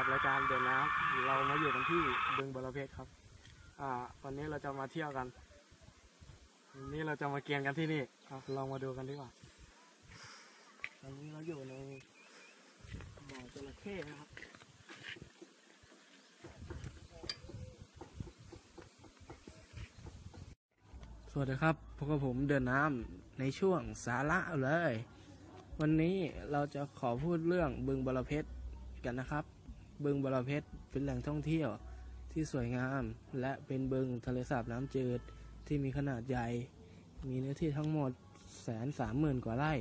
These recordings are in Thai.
กับรายการเดินน้ำเรามาอยู่กันที่บึงบรเพชรครับอ่าวันนี้เราจะมาเที่ยวกันวันนี้เราจะมาเกียนกันที่นี่ครับลองมาดูกันดีกว่าตอนนี้เราอยู่ในบ่อจระเข้นะครับสวัสดีครับพบกับผมเดินน้ำในช่วงสาระเลย วันนี้เราจะขอพูดเรื่องบึงบรเพชรกันนะครับ บึงบรเพชรเป็นแหล่งท่องเที่ยวที่สวยงาม และเป็นบึงทะเลสาบน้ำจืดที่มีขนาดใหญ่ มีเนื้อที่ทั้งหมดแสนสามหมื่นกว่าไร่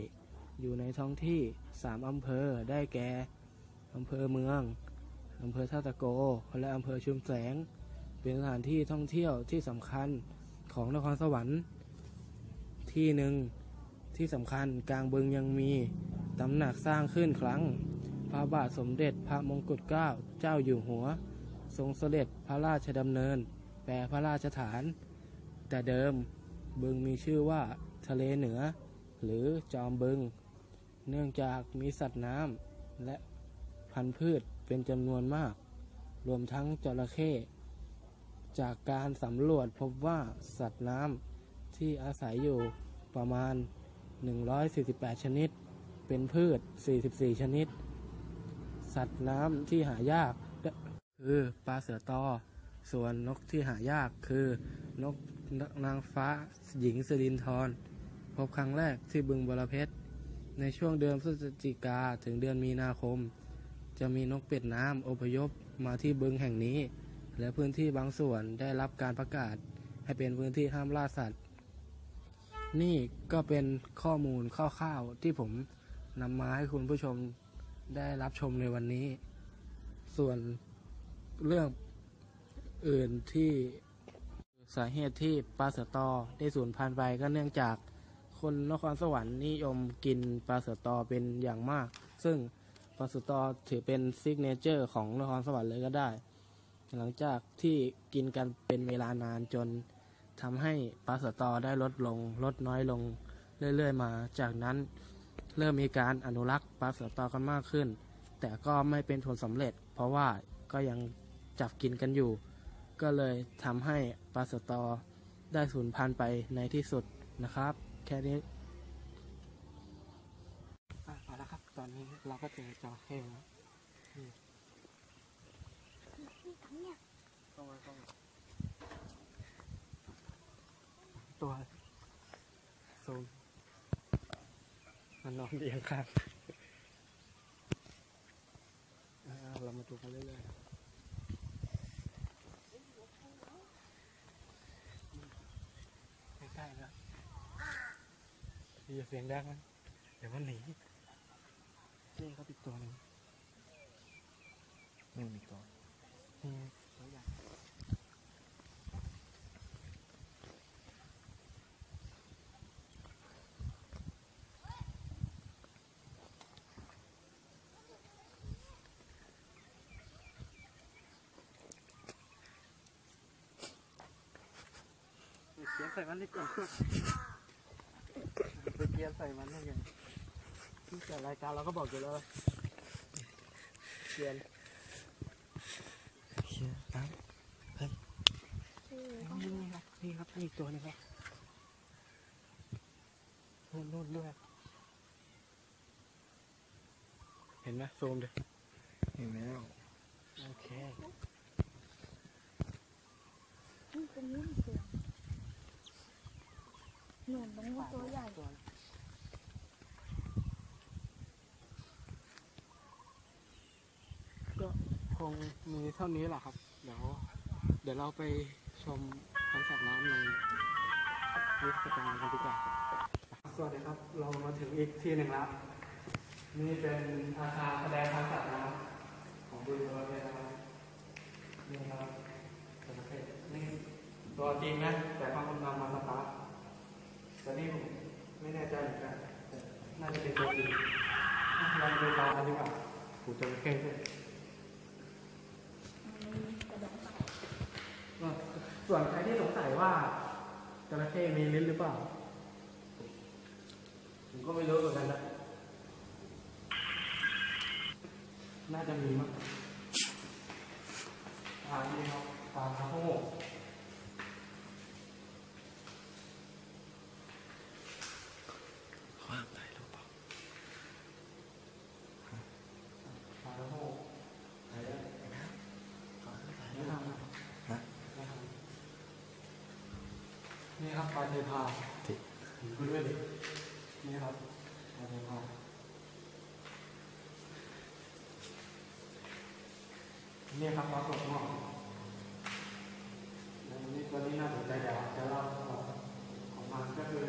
อยู่ในท้องที่สามอำเภอได้แก่อำเภอเมืองอำเภอท่าตะโก และอำเภอชุมแสง เป็นสถานที่ท่องเที่ยวที่สำคัญของนครสวรรค์ที่หนึ่งที่สำคัญกลางบึงยังมีตำหนักสร้างขึ้นครั้ง พระบาทสมเด็จพระมงกุฎเกล้าเจ้าอยู่หัว ทรงเสด็จพระราชดำเนิน แปรพระราชฐาน แต่เดิมบึงมีชื่อว่าทะเลเหนือ หรือจอมบึง เนื่องจากมีสัตว์น้ำและพันธุ์พืชเป็นจำนวนมาก รวมทั้งจระเข้จากการสำรวจพบว่าสัตว์น้ำที่อาศัยอยู่ประมาณ 148 ชนิด เป็นพืช 44 ชนิด สัตว์น้ำที่หายาก คือปลาเสือตอ ส่วนนกที่หายากคือนกนางฟ้าหญิงสรินทรพบครั้งแรกที่บึงบรเพชร ในช่วงเดือนพฤศจิกาถึงเดือนมีนาคม จะมีนกเป็ดน้ำอพยพมาที่บึงแห่งนี้ และพื้นที่บางส่วนได้รับการประกาศ ให้เป็นพื้นที่ห้ามล่าสัตว์ นี่ก็เป็นข้อมูลคร่าวๆที่ผมนำมาให้คุณผู้ชม ได้รับชมในวันนี้ ส่วนเรื่องอื่นที่สาเหตุที่ปลาเสือตอได้สูญพันธุ์ไปก็เนื่องจากคนนครสวรรค์นิยมกินปลาเสือตอเป็นอย่างมาก ซึ่งปลาเสือตอถือเป็นซิกเนเจอร์ของนครสวรรค์เลยก็ได้ หลังจากที่กินกันเป็นเวลานานจนทำให้ปลาเสือตอได้ลดลงลดน้อยลงเรื่อยๆมา จากนั้น เริ่มมีการอนุรักษ์ปลาเสือตอกันมากขึ้น แต่ก็ไม่เป็นผลสำเร็จ เพราะว่าก็ยังจับกินกันอยู่ ก็เลยทำให้ปลาเสือตอได้สูญพันธุ์ไปในที่สุดนะครับ แค่นี้อะเอาละครับ ตอนนี้เราก็เจอจระเข้แล้วตัวซูม มันนอนเอียงข้างเรามาดูกันเรื่อยๆใกล้ๆแล้วอย่าเสียงดังนะเดี๋ยวมันหนีนี่เขาติดตัวหนึ่งนี่มีตัวนี่ตัวใหญ่ เกียร์ใส่มันดีกว่าไปเกียร์ใส่มันได้ไงที่จัดรายการเราก็บอกอยู่แล้วเกียร์เชี่ยน้ยนี่ครับนี่ครับนี่อีกตัวนึงครับนู่นนู่นด้วยเห็นไหมซูมดิเห็นแล้วโอเคนี่เป็นนุ่มเสือหนุน ตัวใหญ่ก็คงมีเท่านี้แหละครับ เดี๋ยว เดี๋ยวเราไปชมพันธุ์สัตว์น้ำในนิทรรศการกันดีกว่า สวัสดีครับ เรามาถึงอีกที่หนึ่งแล้ว นี่เป็นอาคารแสดงพันธุ์สัตว์น้ำของบุรีรัมย์นะครับนี่ครับจระเข้นี่ตัวจริงนะ แต่เขานำมาสตาร์ท แต่นี่ผมไม่แน่ใจเหมือนกันแต่น่าจะเป็นตัวจริงอะเราไปดูตากันดีกว่าหูจระเข้ด้วยกระดองเต่าอะส่วนใครที่สงสัยว่าจระเข้มีลิ้นหรือเปล่า ผมก็ไม่รู้เหมือนกันนะน่าจะมีมั้งอ่านี่ครับปลาคาโฮกว่างได้หรือเปล่า ปลาคาโฮกไหนอะ ขอขึ้นไป นี่ครับ ฮะ นี่ ครับปลาเทพาติดเห็นคุณด้วยดินี่ครับปลาเทพานี่ครับปลากดหม้อแล้วนี่ตัวนี้น่าสนใจเดี๋ยวจะเล่าของของมันก็คือ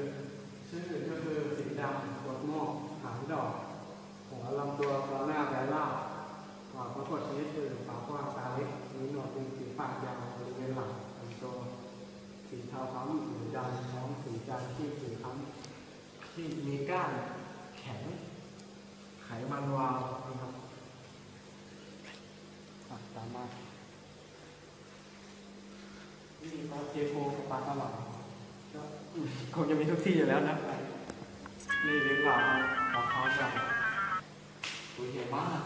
ชื่อก็คือสีดำกดหม้อหางดอกหัวลำตัวคอหน้าแบนล่าปากปรากฏชนิดคือปากกว้างตาเล็กมีหนวดเป็นสีปากยาวบริเวณหลังลำตัวสีเทาค้ำหรื ท้องสีจานที่สีค้ำที่มีก้านแข็งไขมันวาวนะครับอะตามมานี่ปลาเจโพกับปลาตลาดก็อืมคงจะมีทุกที่อยู่แล้วนะนี่ดีกว่าปลาเขาจับตัวใหญ่มาก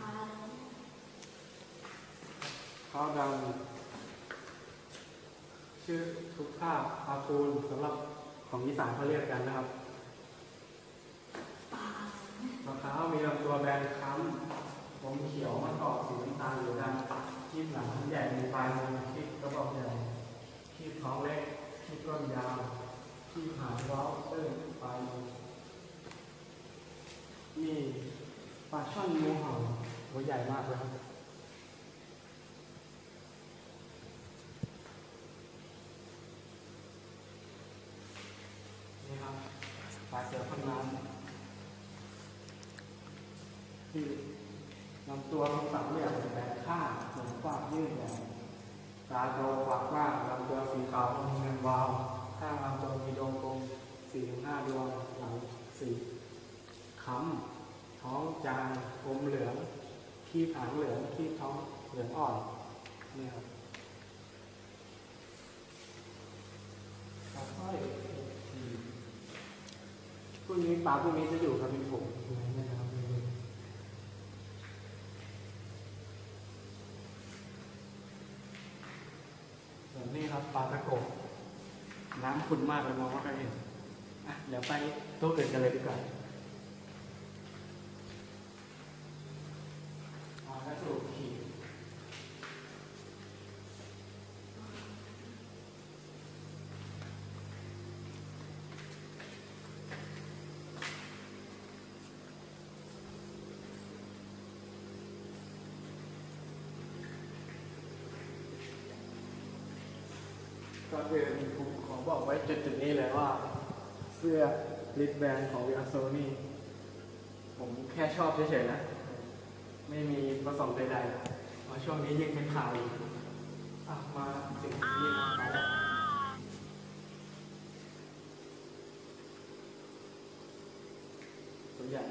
ปลาข้าวดำ ชื่อทุกภาพปลาปูนสำหรับของอีสานเขาเรียกกันนะครับมะพร้าวมีลำตัวแบนค้ำผมเขียวมะกอกสีน้ำตาลหรือดำคีบหลังใหญ่มีปลายมือคีบกระบอกใหญ่คีบท้องเล็กคีบก้นยาวคีบหางเว้าเติ้งปลายมือนี่ปลาช่อนงูเห่าตัวใหญ่มากเลยครับ นี่ครับ ปลาเสือพันน้ำที่ลำตัวมีสามเหลี่ยมแบนข้างเหมือนกว้างยืดใหญ่ตาโตปากกว้างลำตัวสีขาวมีเงินวาวข้างลำตัวมีดวงกลมสี่ถึงห้าดวงหลังสี่ค้ำท้องจางอมเหลืองขี้ผางเหลืองขี้ท้องเหลืองอ่อนนี่ครับค่อย วกนี้ปลาพวกนี้จะอยู่กับเป็นผงอยู่ในนี้นะครับส่วนนี้ครับปลาตะโกบน้ำขุ่นมากเลยมองว่าใครเห็นอะเดี๋ยวไปตัวอื่นกันเลยดีกว่าปลากระสูบขีด ก่อนอื่นผมขอบอกไว้จุดๆนี้เลยว่า เสื้อลิดแบนของวิอาโซนี่ผมแค่ชอบเฉยๆนะ ไม่มีประสงค์ใดๆเพราะช่วงนี้ยิ่งเป็นข่าวอยู่อะมาถึงนี่มาแล้วตัวใหญ่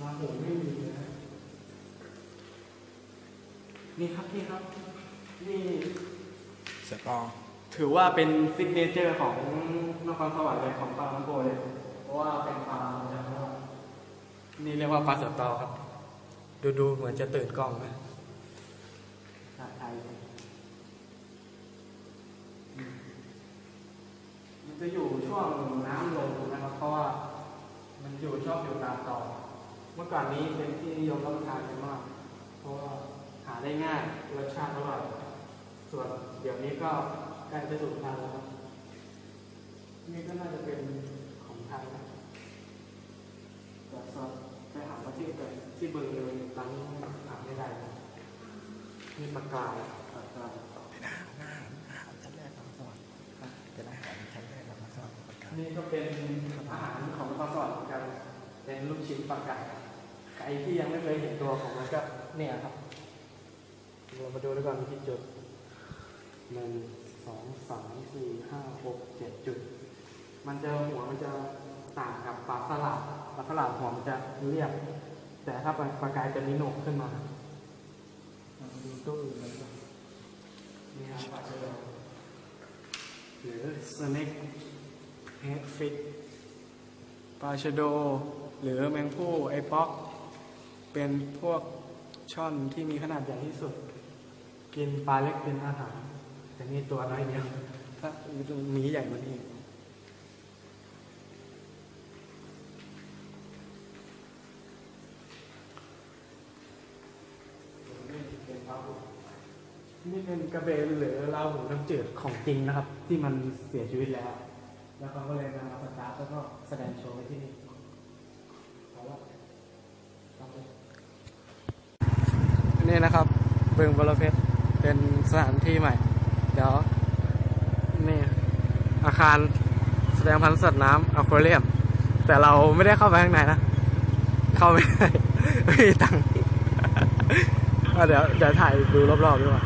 ลาหูไม่มีเลยนะ นี่ครับนี่ครับนี่เสือปองถือว่าเป็นซิกเนเจอร์ของนครสวรรค์เลยของปลาน้ำโพเลยเพราะว่าเป็นปลาจากนอกนี่เรียกว่าปลาเสือตอครับ ดูดูเหมือนจะตื่นกล้องนะถ่ายไทยอืมมันจะอยู่ช่วงน้ำลงนะครับ เพราะว่ามันอยู่ชอบอยู่ตามต่อ เมื่อก่อนนี้เป็นที่นิยมรับประทานกันมาก เพราะว่าหา ได้ง่ายรสชาติอร่อยส่วนเดี๋ยวนี้ก็ใกล้จะสูญพันธุ์แล้วครับนี่ก็น่าจะเป็นของไทยนะแต่สอบไปหาประเทศแบบที่เบอร์เลยร้านนี้หาไม่ได้นะนี่ปากกาปากกาเป็นอาหารอาหารอาหารชั้นแรกของสวรรค์เป็นอาหารชั้นแรกของสวรรค์ประกาศนี่ก็เป็นอาหารของปลาสอดเหมือนกันเป็นลูกชิ้นปลาไก่ไก่ที่ยังไม่เคยเห็นตัวของมันก็เนี่ยครับ เรามาดูด้วยกันที่จุดหนึ่งสองสามสี่ห้าหกเจ็ดจุด มันจะหัวมันจะต่างกับปลาสลัดปลาสลัดหัวมันจะเรียบ แต่ถ้าปลาปลากายจะมีโหนกขึ้นมาเรามาดูตู้อื่นเลยครับนี่ครับปลาเจอหรือ snake head fish ปลาชะโด หรือแมงผู้ไอป๊อก เป็นพวกช่อนที่มีขนาดใหญ่ที่สุด กินปลาเล็กเป็นอาหาร แต่นี่ตัวน้อยเดียวถ้ามีใหญ่กว่านี้อีกนี่เป็นกระเบนหรือลาหูน้ำจืดของจริงนะครับ ที่มันเสียชีวิตแล้ว แล้วเขาก็เลยนำมาสตาร์ทแล้วก็แสดงโชว์ไว้ที่นี่เอาละเอาไปนี่นะครับบึงบรเพชร เป็นสถานที่ใหม่ เดี๋ยว นี่อาคารแสดงพันธุ์สัตว์น้ำอควาเรียม แต่เราไม่ได้เข้าไปข้างในนะ เข้าไม่ได้ ไม่มีตังค์เดี๋ยวเดี๋ยวถ่ายดูรอบๆดีกว่า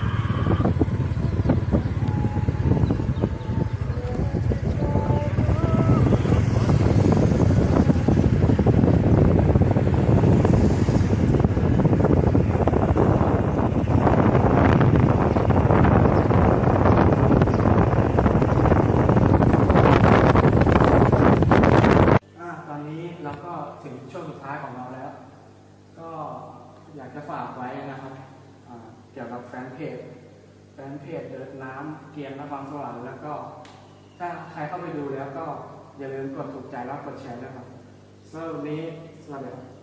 อะตอนนี้เราก็ถึงช่วง สุดท้ายของเราแล้ว ก็อยากจะฝากไว้นะครับเกี่ยวกับแฟนเพจแฟนเพจเดินน้ำเกียรตินครสวรรค์แล้วก็ ถ้าใครเข้าไปดูแล้วก็อย่าลืมกดถูกใจแล้วกดแชร์ด้วยครับสำหรับวันนี้สวัสดีครับ